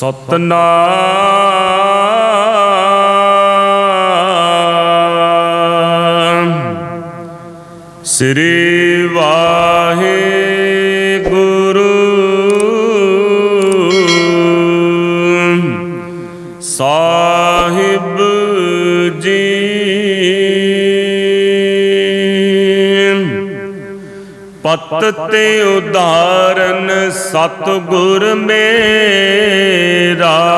ਸਤਨਾਮ। ਸ੍ਰੀ ਵਾਹਿਗੁਰੂ। ਪਤ ਤੇ ਉਦਾਰਨ ਸਤਗੁਰ ਮੇਰਾ।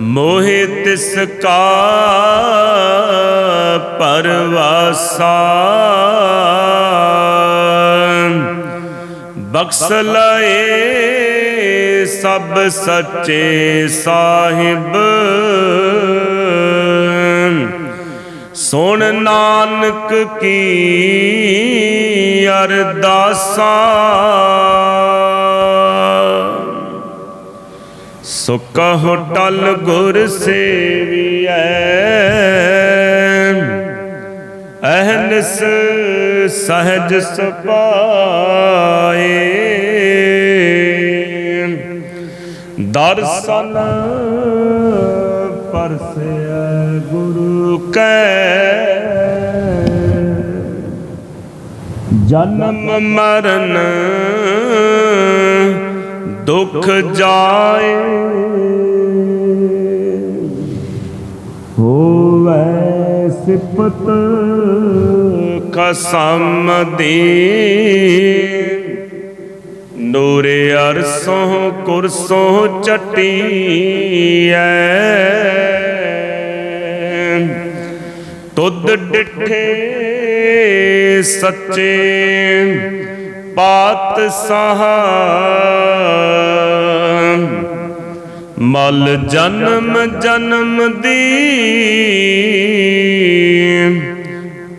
ਮੋਹਿ ਤਿਸ ਕਾ ਪਰਵਾਸਾ। ਬਖਸ਼ ਲਏ ਸਭ ਸੱਚੇ ਸਾਹਿਬ। ਸੁਣ ਨਾਨਕ ਕੀ ਅਰਦਾਸਾ। ਸੁਕਹੁ ਟਲ ਗੁਰ ਸੇਵੀਐ। ਅਹਨਸ ਸਹਜ ਸੁਪਾਏ। ਦਰਸ਼ਨ ਪਰਸੈ ਕੈ। ਜਨਮ ਮਰਨ ਦੁਖ ਜਾਏ। ਹੋਵੇ ਸਿਫਤ ਕਸਮ ਦੀ। ਨੂਰੇ ਅਰਸੋਂ ਕੁਰਸੋਂ ਚਟੀਐ। ਤੁਧ ਡਿਠੇ ਸੱਚੇ ਪਾਤਸ਼ਾਹ ਮਲ ਜਨਮ ਜਨਮ ਦੀ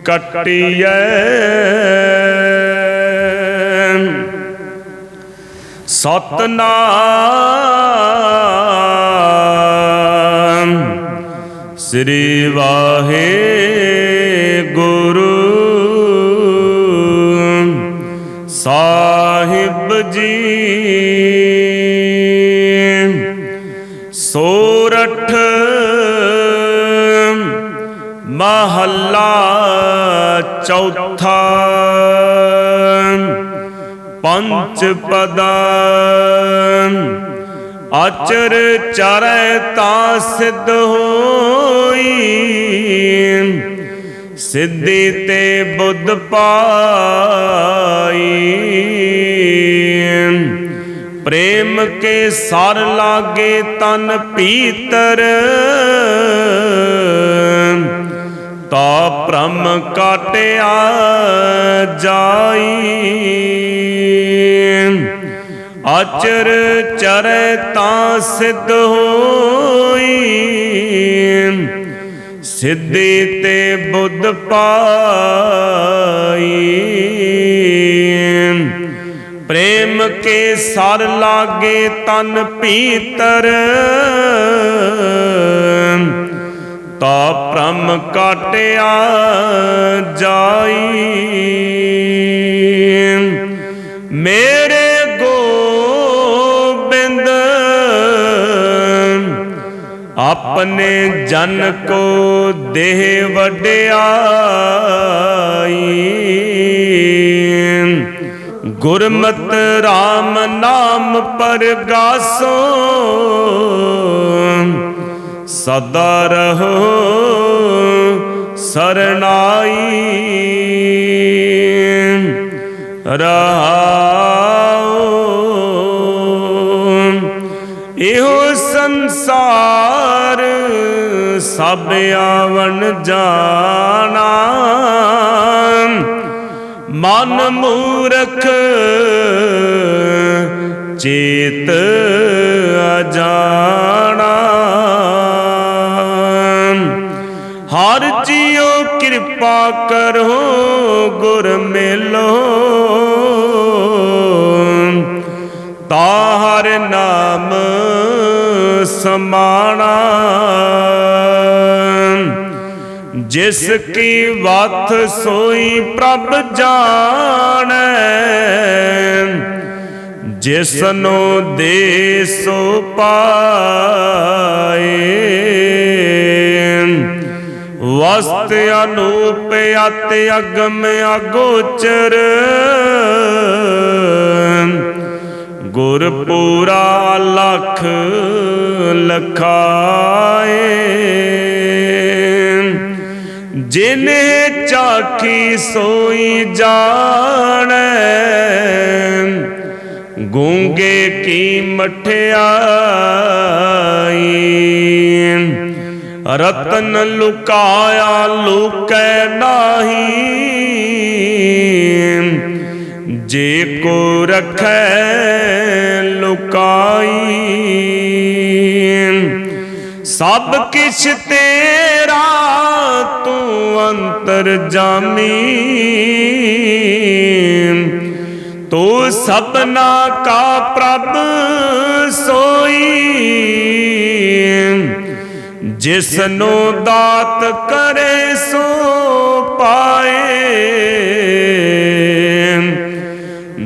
ਕਟਿਐ। ਸਤਨਾਮ ਸ੍ਰੀ ਵਾਹਿਗੁਰੂ। ਸਾਹਿਬ ਜੀ ਸੋਰਠ ਮਹੱਲਾ ਚੌਥਾ। ਪੰਜ ਪਦਾ। ਆਚਰ ਚਰੈ ਤਾਂ ਸਿੱਧ ਹੋਈ ਸਿੱਧੀ ਤੇ ਬੁੱਧ ਪਾਈ। ਪ੍ਰੇਮ ਕੇ ਸਰ ਲਾਗੇ ਤਨ ਪੀਤਰ। ਤਾ ਭ੍ਰਮ ਕਾਟਿਆ ਜਾਈ। ਅਚਰ ਚਰੈ ਤਾਂ ਸਿੱਧ ਹੋਈ। ਸਿੱਧੀ ਤੇ ਬੁੱਧ ਪਾਈ। ਪ੍ਰੇਮ ਕੇ ਸਰ ਲਾਗੇ ਤਨ ਭੀਤਰ ਤਾ ਭ੍ਰਮ ਕਾਟਿਆ ਜਾਈ। ਮੇ ਆਪਣੇ ਜਨ ਕੋ ਦੇਹ ਵਡਿਆਈ। ਗੁਰਮਤ RAM ਨਾਮ ਪਰਗਾਸੋ। ਸਦਾ ਰਹੋ ਸ਼ਰਨਾਈ ਰਹਾਉ ਇਹੋ ਸੰਸਾਰ, ਸਭ ਆਵਣ ਜਾਣਾ। ਮਨ ਮੂਰਖ, ਚੇਤ ਅਜਾਣਾ। ਹਰ ਜੀਓ ਕਿਰਪਾ ਕਰੋ, ਗੁਰ ਮਿਲੋ। ਤਾ ਹਰ ਨਾਮ ਸਮਾਣਾ। ਜਿਸ ਕੀ ਵਤ ਸੋਈ ਪ੍ਰਭ ਜਾਣੈ, ਜਿਸਨੋ ਦੇ ਸੋ ਪਾਏ। ਵਸਤ ਅਨੂਪ ਅਤ ਅਗਮ ਅਗੋਚਰ ਗੁਰ ਪੂਰਾ ਲਖ ਲਖਾਏ। ਜਿਨੇ ਚਾਖੀ ਸੋਈ ਜਾਣੈ, ਗੂੰਗੇ ਕੀ ਮਠਿਆਈ। ਰਤਨ ਲੁਕਾਇਆ ਲੁਕੈ ਨਾਹੀ। ਜੇ ਕੋ ਰਖੈ ਲੁਕਾਈ। ਸਭ ਕਿਛ ਤੇਰਾ ਤੂੰ ਅੰਤਰ ਜਾਮੀ। ਤੂੰ ਸਭਨਾ ਕਾ ਪ੍ਰਭ ਸੋਈ। ਜਿਸਨੂੰ ਦਾਤ ਕਰੇ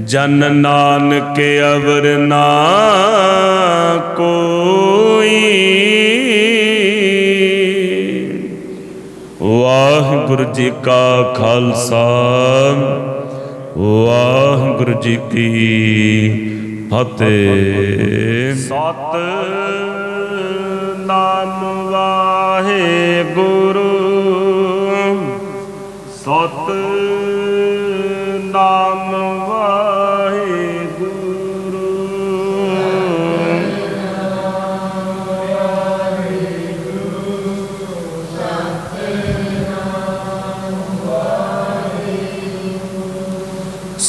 ਜਨ ਨਾਨਕ ਅਵਰ ਨਾ ਕੋਈ। ਵਾਹਿਗੁਰੂ ਜੀ ਕਾ ਖਾਲਸਾ, ਵਾਹਿਗੁਰੂ ਜੀ ਕੀ ਫਤਿਹ। ਸਤ ਨਾਮ ਵਾਹਿਗੁਰੂ। ਸਤ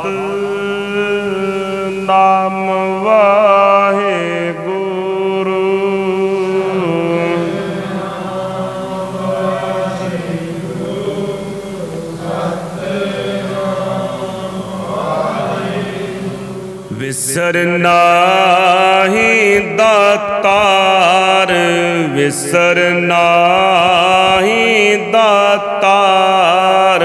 ਸਤ ਨਾਮ ਵਾਹਿਗੁਰੂ। ਵਿਸਰ ਨਾਹੀ ਦਾਤਾਰ ਵਿਸਰ ਨਾਹੀ ਦਾਤਾਰ।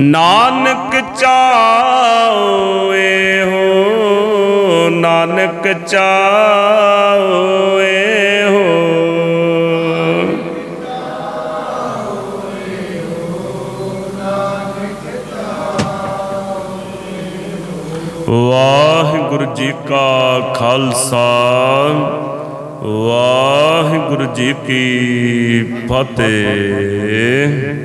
ਨਾਨਕ ਚਾਓ ਇਹੋ ਨਾਨਕ ਚਾਓ ਇਹੋ ਵਾਹਿਗੁਰੂ ਜੀ ਕਾ ਖਾਲਸਾ ਵਾਹਿਗੁਰੂ ਜੀ ਕੀ ਫਤਿਹ।